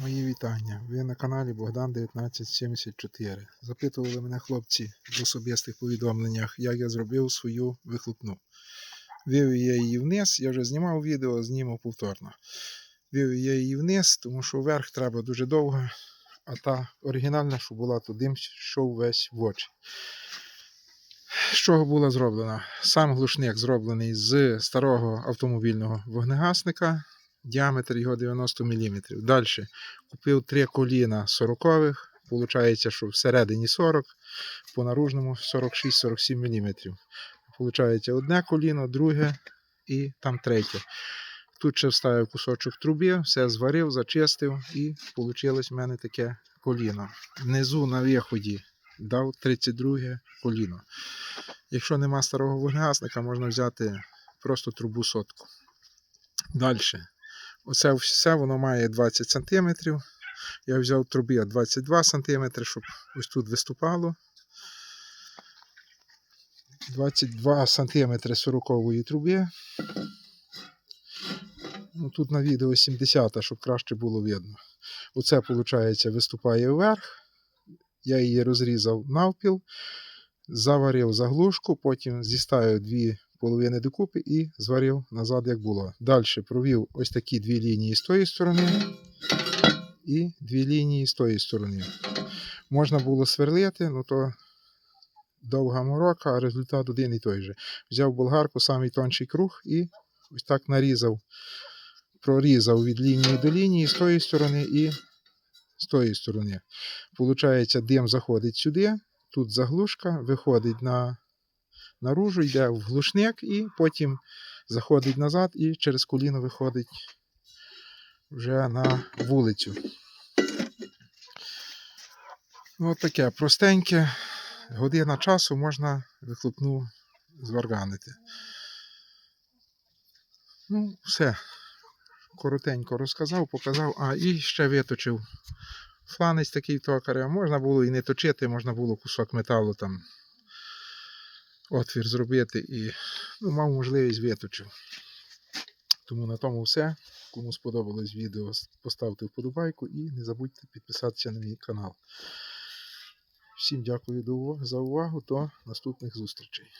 Мої вітання. Ви на каналі Богдан 1974. Запитували мене хлопці в особистих повідомленнях, як я зробив свою вихлопну. Вивів я її вниз, я вже знімав відео, знімав повторно. Вивів я її вниз, тому що вверх треба дуже довго, а та оригінальна, що була, то дим йшов весь в очі. З чого була зроблена? Сам глушник зроблений з старого автомобільного вогнегасника, діаметр його 90 мм. Далі купив три коліна 40-х, Получається, що всередині 40, по наружному 46-47 мм. Получається одне коліно, друге і там третє. Тут ще вставив кусочок труби, все зварив, зачистив і вийшло в мене таке коліно. Внизу на виході дав 32 коліно. Якщо нема старого вогнегасника, можна взяти просто трубу сотку. Далі. Оце все воно має 20 см. Я взяв труби 22 см, щоб ось тут виступало. 22 см 40 труби. Ну, тут на відео 70, щоб краще було видно. Оце, виходить, виступає вверх. Я її розрізав навпіл, заварив заглушку, потім зіставив дві половини докупи і зварив назад, як було. Далі провів ось такі дві лінії з тої сторони і дві лінії з тої сторони. Можна було сверлити, але то довга морока, а результат один і той же. Взяв болгарку, самий тонший круг і ось так нарізав, прорізав від лінії до лінії з тої сторони і з тої сторони. Получається, дим заходить сюди, тут заглушка, виходить на наружу, йде в глушник і потім заходить назад і через коліно виходить вже на вулицю. Ну, от таке простеньке, година часу можна вихлопну зварганити. Ну, все. Коротенько розказав, показав, а і ще виточив фланець такий токаря. Можна було і не точити, можна було кусок металу там отвір зробити і ну, мав можливість виточив. Тому на тому все. Кому сподобалось відео, поставте вподобайку і не забудьте підписатися на мій канал. Всім дякую за увагу. До наступних зустрічей.